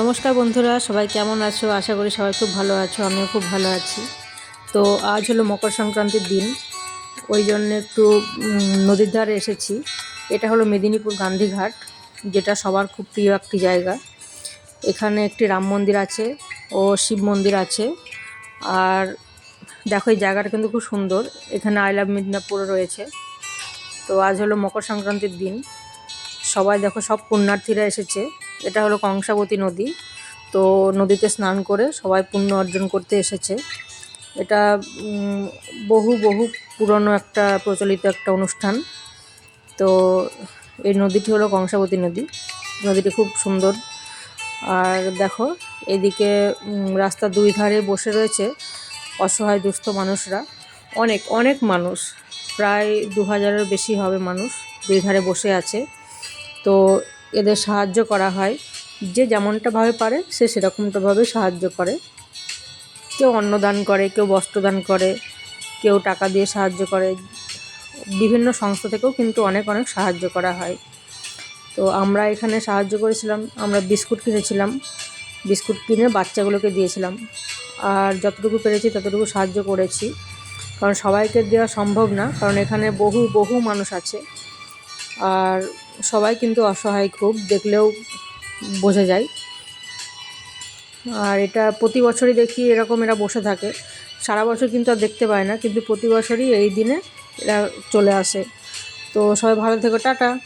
নমস্কার বন্ধুরা, সবাই কেমন আছো? আশা করি সবাই খুব ভালো আছো, আমিও খুব ভালো আছি। তো আজ হলো মকর সংক্রান্তির দিন, ওই জন্য একটু নদীর ধারে এসেছি। এটা হলো মেদিনীপুর গান্ধীঘাট যেটা সবার খুব প্রিয় একটি জায়গা। এখানে একটি রাম মন্দির আছে ও শিব মন্দির আছে। আর দেখো, এই জায়গাটা কিন্তু খুব সুন্দর। এখানে আই লাভ মিদনাপুর রয়েছে। তো আজ হলো মকর সংক্রান্তির দিন। সবাই দেখো, সব পুণ্যার্থীরা এসেছে। এটা হলো কংসাবতী নদী। তো নদীতে স্নান করে সবাই পুণ্য অর্জন করতে এসেছে। এটা বহু বহু পুরনো একটা প্রচলিত একটা অনুষ্ঠান। তো এই নদীটি হলো কংসাবতী নদী। নদীটি খুব সুন্দর। আর দেখো, এদিকে রাস্তা দুই ধারে বসে রয়েছে অসহায় দুস্থ মানুষরা। অনেক অনেক মানুষ। প্রায় দু হাজারের বেশি হবে মানুষ দুই ধারে বসে আছে। তো এদের সাহায্য করা হয়। যে যেমনটাভাবে পারে, সে সেরকমটাভাবে সাহায্য করে। কেউ অন্নদান করে, কেউ বস্ত্রদান করে, কেউ টাকা দিয়ে সাহায্য করে। বিভিন্ন সংস্থা থেকেও কিন্তু অনেক অনেক সাহায্য করা হয়। তো আমরা এখানে সাহায্য করেছিলাম। আমরা বিস্কুট কিনেছিলাম। বিস্কুট কিনে বাচ্চাগুলোকে দিয়েছিলাম। আর যতটুকু পেরেছি ততটুকু সাহায্য করেছি। কারণ সবাইকে দেওয়া সম্ভব না। কারণ এখানে বহু বহু মানুষ আছে। আর সবাই কিন্তু অসহায় খুব, দেখলেও বোঝা যায়। আর এটা প্রতি বছরই দেখি এরকম এরা বসে থাকে। সারা বছর কিন্তু আর দেখতে পায় না, কিন্তু প্রতি বছরই এই দিনে এরা চলে আসে। তো সবাই ভালো থেকো, টাটা।